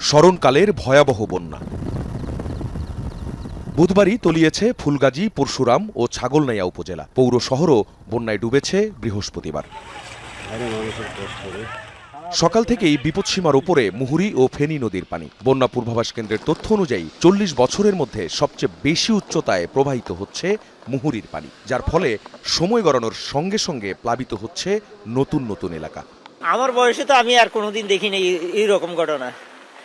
স্মরণকালের ভয়াবহ বন্যা। বুধবারই তলিয়েছে ফুলগাজী, পরশুরাম ও ছাগলনাইয়া উপজেলা। পৌর শহরও বন্যায় ডুবেছে বৃহস্পতিবার। সকাল থেকেই বিপদসীমার উপরে মুহুরী ও ফেনী নদীর পানি। বন্যা পূর্বাভাস কেন্দ্রের তথ্য অনুযায়ী চল্লিশ বছরের মধ্যে সবচেয়ে বেশি উচ্চতায় প্রবাহিত হচ্ছে মুহুরির পানি, যার ফলে সময় গড়ানোর সঙ্গে সঙ্গে প্লাবিত হচ্ছে নতুন নতুন এলাকা। আমার বয়সে তো আমি আর কোনোদিন দেখিনি এইরকম ঘটনা।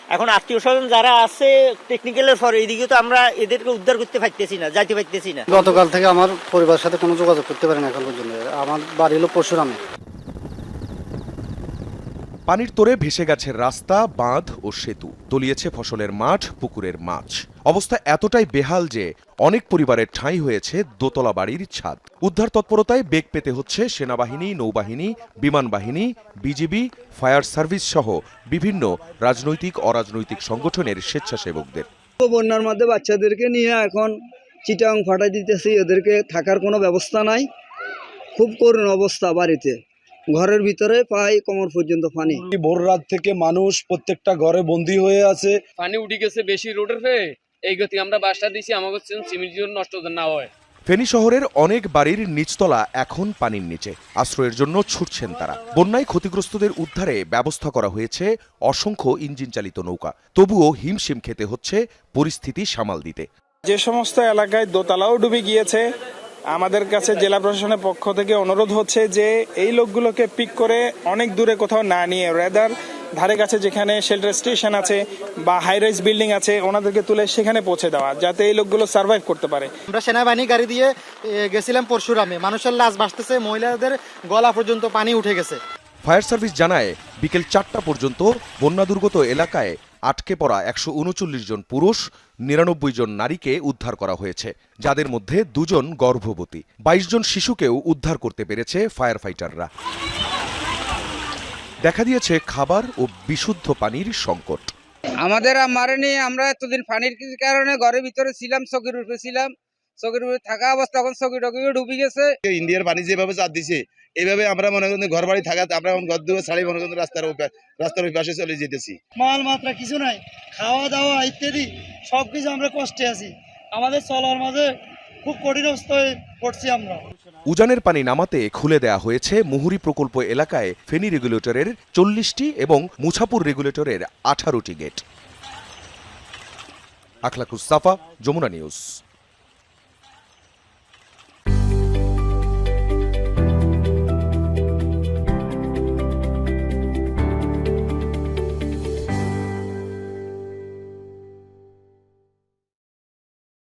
এখন আত্মীয় স্বজন যারা আছে টেকনিক্যাল এর পরে এদিকে তো আমরা এদেরকে উদ্ধার করতে পারতেছি না, যাইতে পারতেছি না। গতকাল থেকে আমার পরিবারের সাথে কোনো যোগাযোগ করতে পারি না এখন পর্যন্ত। আমার বাড়ি হলো পরশুরামে। পানির তোরে ভেসে গেছে রাস্তা, বাঁধ ও সেতু। তলিয়েছে ফসলের মাঠ, পুকুরের মাছ। অবস্থা এতটাই বেহাল যে অনেক পরিবারের ঠাঁই হয়েছে দোতলা বাড়ির ছাদ। উদ্ধার তৎপরতায় বেগ পেতে হচ্ছে সেনাবাহিনী, নৌবাহিনী, বিমান বাহিনী, বিজিবি, ফায়ার সার্ভিস সহ বিভিন্ন রাজনৈতিক, অরাজনৈতিক সংগঠনের স্বেচ্ছাসেবকদের। বন্যার মধ্যে বাচ্চাদেরকে নিয়ে এখন চিটাং ফাটাই দিতেছি। এদেরকে থাকার কোনো ব্যবস্থা নাই। খুব করুণ অবস্থা বাড়িতে। ঘরের ভিতরে প্রায় কোমর পর্যন্ত পানি। ভোর রাত থেকে মানুষ প্রত্যেকটা ঘরে বন্দী হয়ে আছে। পানি উঠে গেছে বেশি রোডের হয়ে। এই গতি আমরা বাসটা দিছি আমাকে সিমেন্ট জন্য নষ্ট না হয়। ফেনী শহরের অনেক বাড়ির নিচতলা এখন পানির নিচে। আশ্রয়ের জন্য ছুটছেন তারা। বন্যায় ক্ষতিগ্রস্তদের উদ্ধারে ব্যবস্থা করা হয়েছে অসংখ্য ইঞ্জিন চালিত নৌকা। তবুও হিমশিম খেতে হচ্ছে পরিস্থিতি সামাল দিতে। যে সমস্ত এলাকায় দোতলাও ডুবে গিয়েছে আমাদের কাছে জেলা প্রশাসনের পক্ষ থেকে অনুরোধ হচ্ছে যে এই লোকগুলোকে পিক করে অনেক দূরে কোথাও না নিয়ে রেদার ধারে কাছে যেখানে শেল্টার স্টেশন আছে বা হাই রাইজ বিল্ডিং আছে, ওনাদেরকে তুলে সেখানে পৌঁছে দেওয়া, যাতে এই লোকগুলো সার্ভাইভ করতে পারে। আমরা সেনাবাহিনী গাড়ি দিয়ে গেছিলাম পরশুরামে। মানুষের লাশ বাঁচতেছে মহিলাদের গলা পর্যন্ত পানি উঠে গেছে। ফায়ার সার্ভিস জানায় বিকেল চারটা পর্যন্ত বন্যা দুর্গত এলাকায় আটকে পড়া একশো উনচল্লিশ জন পুরুষ নিরানব্বই জন নারীকে উদ্ধার করা হয়েছে যাদের মধ্যে দুজন গর্ভবতী। বাইশ জন শিশুকেও উদ্ধার করতে পেরেছে ফায়ার ফাইটাররা। দেখা দিয়েছে খাবার ও বিশুদ্ধ পানির সংকট। আমাদের আর মারেনি আমরা এতদিন পানির কারণে ঘরের ভিতরে ছিলাম চকির উপরে ছিলাম চকির উপরে থাকা অবস্থা এখন চকি টকিও ডুবে গেছে। ইন্ডিয়ার পানি যেভাবে চাপ দিছে এইভাবে আমরা মনে করেন ঘর বাড়ি থাকা আমরা এখন ঘর দুয়ার ছাড়ি মনে করেন রাস্তার রাস্তার ওই পাশে চলে যেতেছি। মাল মাত্রা কিছু নাই। খাওয়া দাওয়া ইত্যাদি সব কিছু আমরা কষ্টে আছি। আমাদের চলার মাঝে খুব কঠিন অবস্থায় পড়ছি আমরা। উজানের পানি নামাতে খুলে দেয়া হয়েছে মুহুরি প্রকল্প এলাকায় ফেনী রেগুলেটরের চল্লিশটি এবং মুছাপুর রেগুলেটরের আঠারোটি গেট। আখলাকুস সাফা যমুনা নিউজ।